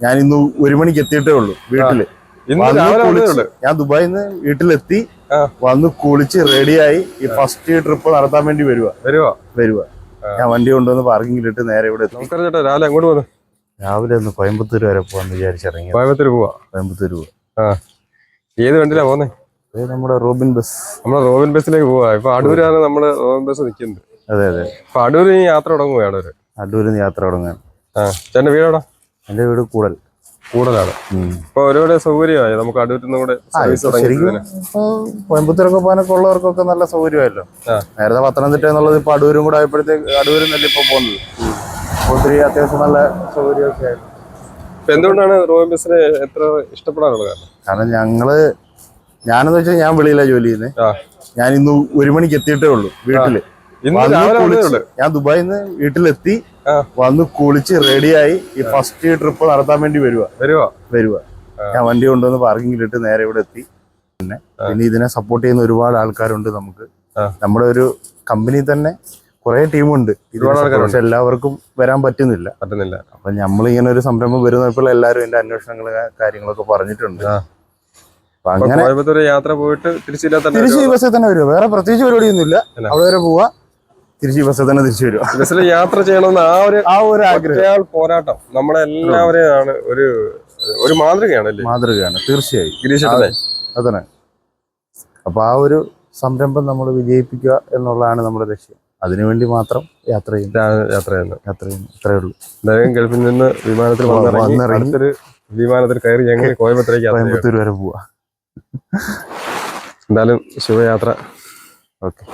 ഞാൻ ഇന്ന് ഒരു മണിക്ക് എത്തിയിട്ടേ ഉള്ളൂ വീട്ടിൽ. ഞാൻ ദുബായിൽ നിന്ന് വീട്ടിലെത്തി. വന്ന് കുളിച്ച് റെഡിയായി ഈ ഫസ്റ്റ് ട്രിപ്പ് നടത്താൻ വേണ്ടി വരുവാ. വരുക ഞാൻ വണ്ടി കൊണ്ടുവന്ന് പാർക്കിംഗിലിട്ട് നേരെ ഇവിടെ ചേട്ടാ രാവിലെ അങ്ങോട്ട് പോകുന്നു രാവിലെ ഒന്ന് കോയമ്പത്തൂർ വരെ പോവാന്ന് വിചാരിച്ചിറങ്ങി കോയമ്പത്തൂർ പോവാ? കോയമ്പത്തൂർ പോവാ. ഏത് വണ്ടിയിലാ പോകുന്നേ നമ്മുടെ റോബിൻ ബസ്. നമ്മുടെ റോബിൻ ബസ്സിലേക്ക് പോവാ. ഇപ്പൊ അടൂരാണ് നമ്മൾ റോബിൻ ബസ് നിൽക്കുന്നത് അതെ അതെ. അപ്പൊ അടൂർ യാത്ര തുടങ്ങുക അടൂര് അടൂരിൽ നിന്ന് യാത്ര തുടങ്ങാൻ. ചേട്ടന്റെ വീട് എവിടാ എന്റെ വീട് കൂടൽ. കൂടുതലാണ്. ഇപ്പൊ ഒരുപാട് സൗകര്യമായി. നമുക്ക് അടൂരിൽ നിന്ന് കൂടെ ആ, സർവീസ് ഇപ്പൊ ശരിക്കും തുടങ്ങി ഇപ്പൊ കോയമ്പത്തൂരൊക്കെ പോകാനൊക്കെ ഉള്ളവർക്കൊക്കെ നല്ല സൗകര്യമായല്ലോ. നേരത്തെ പത്തനംതിട്ട എന്നുള്ളത് ഇപ്പൊ അടൂരും കൂടെ ആയപ്പോഴത്തേക്ക് അടൂരും തന്നെ ഇപ്പൊ പോകുന്നത്. ഒത്തിരി അത്യാവശ്യം നല്ല സൗകര്യമൊക്കെ ആയിരുന്നു എന്തുകൊണ്ടാണ് റോയൽ ബസ്സിനെ എത്ര ഇഷ്ടപ്പെടാനുള്ള കാരണം കാരണം ഞങ്ങൾ ഞാനെന്ന് വെച്ചാൽ ഞാൻ വെളിയിലാണ് ജോലി ചെയ്യുന്നത് ഞാൻ ഇന്ന് ഒരു മണിക്ക് എത്തിയിട്ടേ ഉള്ളൂ വീട്ടിൽ. ഞാൻ ദുബായിൽ നിന്ന് വീട്ടിലെത്തി. വന്ന് കുളിച്ച് റെഡിയായി ഈ ഫസ്റ്റ് ട്രിപ്പ് നടത്താൻ വേണ്ടി വരുക വരുവാ? വരുക ഞാൻ വണ്ടി കൊണ്ടുവന്ന് പാർക്കിങ്ങിലിട്ട് നേരെ ഇവിടെ എത്തി. പിന്നെ പിന്നെ ഇതിനെ സപ്പോർട്ട് ചെയ്യുന്ന ഒരുപാട് ആൾക്കാരുണ്ട് നമുക്ക്. നമ്മുടെ ഒരു കമ്പനി തന്നെ കുറെ ടീമുണ്ട് പക്ഷെ എല്ലാവർക്കും വരാൻ പറ്റുന്നില്ല. പറ്റുന്നില്ല. അപ്പൊ നമ്മളിങ്ങനെ ഒരു സംരംഭം വരുന്നപ്പോൾ എല്ലാവരും എന്റെ അന്വേഷണങ്ങൾ കാര്യങ്ങളൊക്കെ പറഞ്ഞിട്ടുണ്ട്. അങ്ങനെ യാത്ര പോയിട്ട് തിരിച്ച് ഈ ബസ്സിൽ തന്നെ വരുവോ. വേറെ പ്രത്യേകിച്ച് പരിപാടിയൊന്നുമില്ല. അവിടെ വരെ പോവാ. തിരിച്ച് ബസ്സിൽ തന്നെ തിരിച്ചു വരും. ബസ്സിൽ യാത്ര ചെയ്യണമെന്ന് ആ ഒരു ആ ഒരു ആഗ്രഹം. പോരാട്ടം. നമ്മളെ എല്ലാവരെയാണ് ഒരു ഒരു മാതൃകയാണ് അല്ലേ? മാതൃകയാണ് തീർച്ചയായും. ഗിരീഷ് അതന്നെ. അപ്പൊ ആ ഒരു സംരംഭം നമ്മൾ വിജയിപ്പിക്കുക എന്നുള്ളതാണ് നമ്മുടെ ലക്ഷ്യം. അതിനുവേണ്ടി മാത്രം യാത്ര ചെയ്യുന്നു. യാത്ര ചെയ്യുന്നു യാത്ര ചെയ്യുന്നു. ഇത്രയേ ഉള്ളൂ. എന്തായാലും ഗൾഫിൽ നിന്ന് വിമാനത്തിൽ വന്നിറങ്ങി. വിമാനത്തിൽ കയറി ഞങ്ങൾ കോയമ്പത്തൂരേക്ക് കോയമ്പത്തൂർ വരെ പോവാ. എന്തായാലും ശുഭയാത്ര. ഓക്കെ.